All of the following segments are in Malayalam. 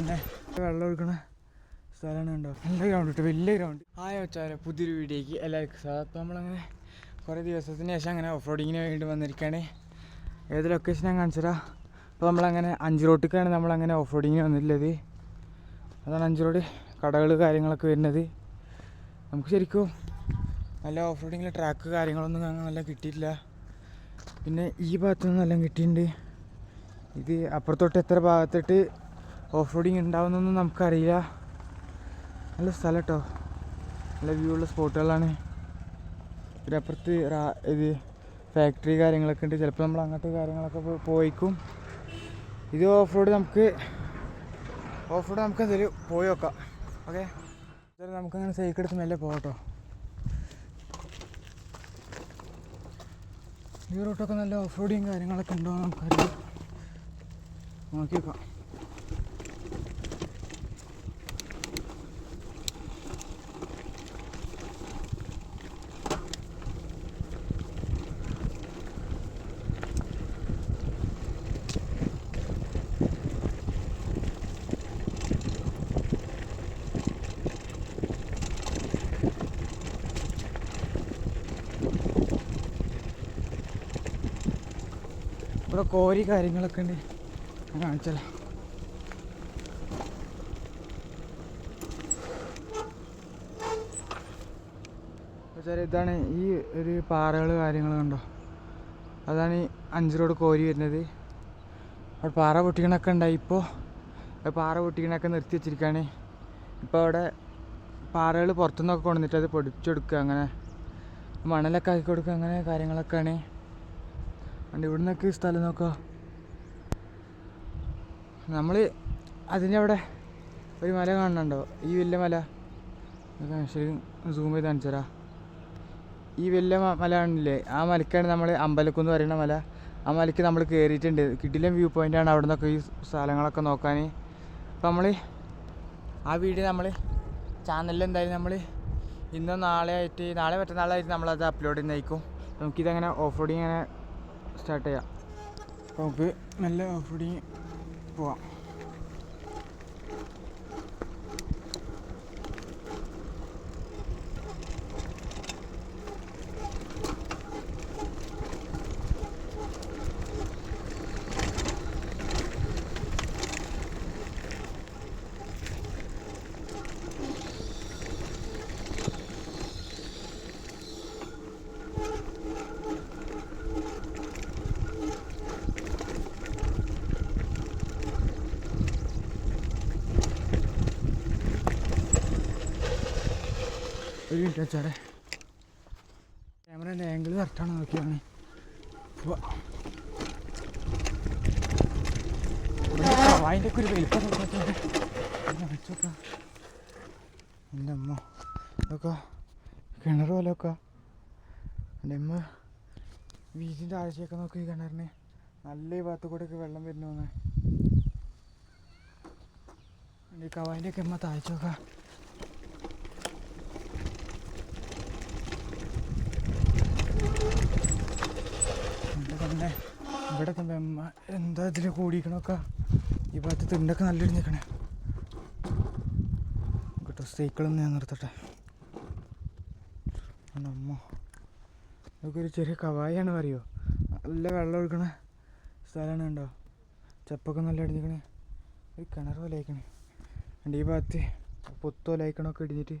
തന്നെ വെള്ളം ഒഴുക്കണ സ്ഥലമാണ് കണ്ടോ? നല്ല ഗ്രൗണ്ട് കിട്ടും വലിയ ഗ്രൗണ്ട് ആയ വെച്ചാൽ പുതിയൊരു വീഡിയോക്ക് എല്ലാവർക്കും അപ്പോൾ നമ്മളങ്ങനെ കുറേ ദിവസത്തിന് ശേഷം അങ്ങനെ ഓഫ് റോഡിങ്ങിന് വേണ്ടി വന്നിരിക്കുകയാണ് ഏത് ലൊക്കേഷൻ ഞാൻ കാണിച്ചുതരാം അപ്പോൾ നമ്മളങ്ങനെ അഞ്ച് റോട്ടിക്കാണ് നമ്മളങ്ങനെ ഓഫ് റോഡിങ്ങിന് വന്നിട്ടുള്ളത്. അതാണ് അഞ്ച് റോഡ് കടകൾ കാര്യങ്ങളൊക്കെ വരുന്നത്. നമുക്ക് ശരിക്കും നല്ല ഓഫ് റോഡിങ്ങിൽ ട്രാക്ക് കാര്യങ്ങളൊന്നും അങ്ങനെ നല്ല കിട്ടിയിട്ടില്ല. പിന്നെ ഈ ഭാഗത്തുനിന്ന് നല്ല കിട്ടിയിട്ടുണ്ട്. ഇത് അപ്പുറത്തോട്ട് എത്ര ഭാഗത്തോട്ട് ഓഫ് റോഡിങ് ഉണ്ടാവുന്നൊന്നും നമുക്കറിയില്ല. നല്ല സ്ഥലം കേട്ടോ നല്ല വ്യൂ ഉള്ള സ്പോട്ടുകളാണ്. പിന്നെ അപ്പുറത്ത് ഇത് ഫാക്ടറി കാര്യങ്ങളൊക്കെ ഉണ്ട്. ചിലപ്പോൾ നമ്മൾ അങ്ങോട്ട് കാര്യങ്ങളൊക്കെ പോയിക്കും. ഇത് ഓഫ് റോഡ് നമുക്ക് ഓഫ് റോഡ് നമുക്ക് അതിൽ പോയി നോക്കാം. ഓക്കെ? നമുക്കങ്ങനെ സൈക്കിൾ എടുത്ത് മെല്ലെ പോകട്ടോ ഈ റൂട്ടൊക്കെ നല്ല ഓഫ് റോഡിങ് കാര്യങ്ങളൊക്കെ ഉണ്ടോ നമുക്കറിയാം നോക്കി ഇവിടെ കോരി കാര്യങ്ങളൊക്കെ ഉണ്ട്. കാണിച്ചല്ലോ ഇതാണ് ഈ ഒരു പാറകൾ കാര്യങ്ങൾ കണ്ടോ? അതാണ് ഈ അഞ്ച് റോഡ് കോരി വരുന്നത്. അവിടെ പാറ പൊട്ടിക്കണൊക്കെ ഉണ്ടായി ഇപ്പോൾ പാറ പൊട്ടിക്കണൊക്കെ നിർത്തി വെച്ചിരിക്കുകയാണ് ഇപ്പോൾ അവിടെ പാറകൾ പുറത്തുനിന്നൊക്കെ കൊണ്ടുവന്നിട്ട് അത് പൊടിച്ചെടുക്കുക അങ്ങനെ. മണലൊക്കെ ആക്കി കൊടുക്കുക അങ്ങനെ കാര്യങ്ങളൊക്കെയാണ്. അതുകൊണ്ട് ഇവിടെ നിന്നൊക്കെ സ്ഥലം നോക്കുക നമ്മൾ അതിന്റെ അവിടെ ഒരു മല കാണുന്നുണ്ടോ? ഈ വലിയ മല. ശരിക്കും ശരി സൂം ചെയ്ത് കാണിച്ചുതരാം ഈ വലിയ മല കാണില്ലേ ആ മലക്കാണ് നമ്മൾ അമ്പലക്കുന്ന് പറയുന്ന മല. ആ മലയ്ക്ക് നമ്മൾ കയറിയിട്ടുണ്ട് കിടിലം വ്യൂ പോയിന്റാണ് അവിടെ നിന്നൊക്കെ ഈ സ്ഥലങ്ങളൊക്കെ നോക്കാൻ അപ്പം നമ്മൾ ആ വീഡിയോ നമ്മൾ ചാനലിൽ എന്തായാലും നമ്മൾ ഇന്നോ നാളെ ആയിട്ട് നാളെ മറ്റന്നാളായിട്ട് നമ്മളത് അപ്ലോഡ് ചെയ്യുന്നതായിരിക്കും. നമുക്കിതങ്ങനെ ഓഫ് റോഡിങ് സ്റ്റാർട്ട് ചെയ്യാം. നമുക്ക് നല്ല ഓഫ് റോഡിങ് പോവാം. ഒരു മിനിറ്റ് വെച്ചാറേ ക്യാമറേന്റെ ആംഗിൾ കറക്റ്റാണ് നോക്കിയാണ് അതിന്റെ ഒക്കെ ഒരു വലിപ്പം എന്റെ അമ്മ. ഇതൊക്കെ കിണർ പോലൊക്കെ എന്റെ അമ്മ വീടിന്റെ ആഴ്ചയൊക്കെ നോക്കി കിണറിന്. നല്ല ഈ ഭാഗത്ത് കൂടെ ഒക്കെ വെള്ളം വരുന്നു ഈ കവാന്റെ ഒക്കെ അമ്മ താഴ്ച നോക്കാം ഇവിടെ തന്നെ ഇവിടെ വെമ്മ എന്താ ഇതിൽ കൂടിക്കണൊക്കെ? ഈ ഭാഗത്ത് തിണ്ടൊക്കെ നല്ല നിൽക്കണേ കേട്ടോ സൈക്കിളൊന്ന് ഞാൻ നിർത്തട്ടെ. അമ്മ. ഇതൊക്കെ ഒരു ചെറിയ കവായാണ് പറയുമോ നല്ല വെള്ളം ഒഴുക്കണ സ്ഥലമാണ് കണ്ടോ? ചെപ്പൊക്കെ നല്ല അടിഞ്ഞിരിക്കണേ ഒരു കിണർ പോലെ അയക്കണേ എന്റെ ഈ ഭാഗത്ത് പൊത്തോല അയക്കണമൊക്കെ ഇടിഞ്ഞിട്ട്.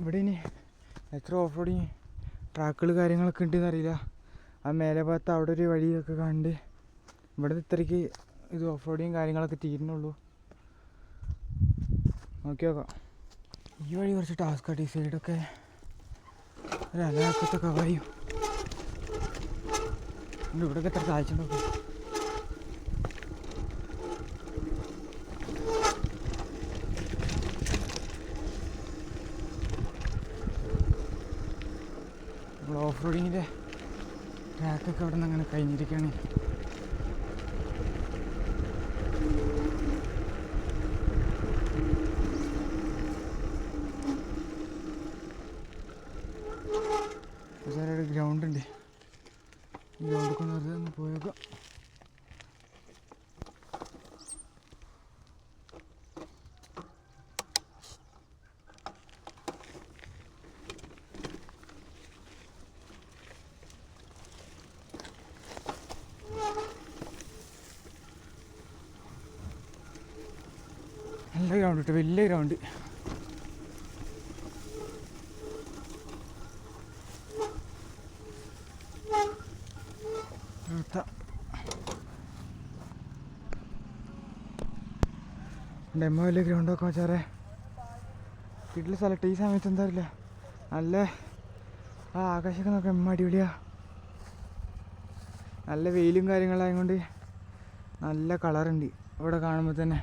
ഇവിടെ ഇനി എത്ര ഓഫ് റോഡിങ്? ട്രാക്കുകൾ കാര്യങ്ങളൊക്കെ ഉണ്ടെന്ന് അറിയില്ല. ആ മേലെ ഭാഗത്ത് അവിടെ ഒരു വഴിയൊക്കെ കണ്ട് ഇവിടെ ഇത്രയ്ക്ക് ഇത് ഓഫ് റോഡിങ് കാര്യങ്ങളൊക്കെ തീരുന്നുള്ളൂ. നോക്കി നോക്കാം. ഈ വഴി കുറച്ച് ടാസ്ക് ആയിട്ട് ഈ സൈഡൊക്കെ ഒരു അലാക്കത്തെ കവായും ഇവിടെയൊക്കെ എത്ര താഴ്ച നോക്കാം നമ്മൾ ഓഫ് റോഡിങ്ങിന്റെ ട്രാക്കൊക്കെ അവിടെ നിന്ന് അങ്ങനെ കഴിഞ്ഞിരിക്കുകയാണ്. ഗ്രൗണ്ട് ഉണ്ട്. ഗ്രൗണ്ട് കൊണ്ട് വെറുതെ പോയേക്കാം. നല്ല ഗ്രൗണ്ട് കിട്ടും വലിയ ഗ്രൗണ്ട് ഡെമോ വലിയ ഗ്രൗണ്ടൊക്കെ വെച്ചാറേ വീട്ടിൽ സ്ഥലത്ത് ഈ സമയത്ത് എന്താ അറിയില്ല. നല്ല ആ ആകാശമൊക്കെ നോക്കാം എമ്മ അടിപൊളിയാ. നല്ല വെയിലും കാര്യങ്ങളായതുകൊണ്ട് നല്ല കളറുണ്ട് ഇവിടെ കാണുമ്പോൾ തന്നെ.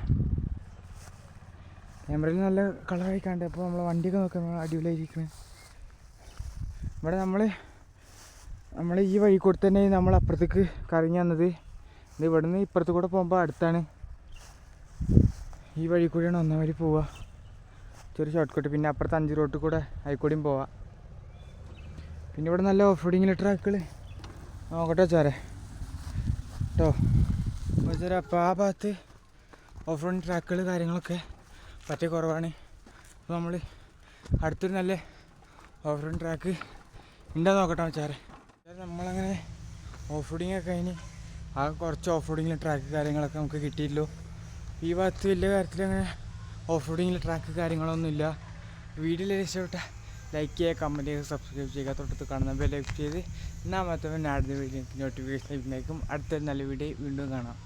ക്യാമറയിൽ നല്ല കളറായി കണ്ട് അപ്പോൾ നമ്മൾ വണ്ടിയൊക്കെ നോക്കുമ്പോൾ അടിപൊളിയായിരിക്കുന്നത് ഇവിടെ നമ്മൾ നമ്മൾ ഈ വഴി കൂടെ തന്നെ നമ്മൾ അപ്പുറത്തേക്ക് കറങ്ങി വന്നത്. ഇത് ഇവിടുന്ന് ഇപ്പുറത്ത് കൂടെ പോകുമ്പോൾ അടുത്താണ്. ഈ വഴി കൂടിയാണ് ഒന്നാം വഴി പോവുക ചെറിയ ഷോർട്ട് കട്ട് പിന്നെ അപ്പുറത്ത് അഞ്ച് റോട്ടിൽ കൂടെ ആയിക്കൂടിയും പോവാം. പിന്നെ ഇവിടെ നല്ല ഓഫ് റോഡിങ്ങിലെ ട്രാക്കുകൾ നോക്കട്ടെ ചാറേ കേട്ടോ വെച്ചാൽ അപ്പോൾ ആ ഭാഗത്ത് ഓഫ് റോഡിങ് ട്രാക്കുകൾ കാര്യങ്ങളൊക്കെ പറ്റേ കുറവാണ്. അപ്പോൾ നമ്മൾ അടുത്തൊരു നല്ല ഓഫ് റോഡ് ട്രാക്ക് ഉണ്ടോ നോക്കട്ടെ ചാറ് നമ്മളങ്ങനെ ഓഫ് റോഡിങ് ഒക്കെ കഴിഞ്ഞ് ആ കുറച്ച് ഓഫ് റോഡിങ്ങിൽ ട്രാക്ക് കാര്യങ്ങളൊക്കെ നമുക്ക് കിട്ടിയില്ലോ ഈ ഭാഗത്ത് വലിയ കാര്യത്തിൽ അങ്ങനെ ഓഫ് റോഡിങ്ങിൽ ട്രാക്ക് കാര്യങ്ങളൊന്നുമില്ല വീഡിയോ രക്ഷപ്പെട്ട ലൈക്ക് ചെയ്യുക കമന്റ് ചെയ്യുക സബ്സ്ക്രൈബ് ചെയ്യുക. തൊട്ടത്ത് കാണുന്ന ബെല്ലൈക്ക് ചെയ്ത് എന്നാൽ മാത്രമേ അടുത്ത വീഡിയോ നോട്ടിഫിക്കേഷൻ ലഭിക്കുന്നതായിരിക്കും. അടുത്തൊരു നല്ല വീഡിയോ വീണ്ടും കാണാം.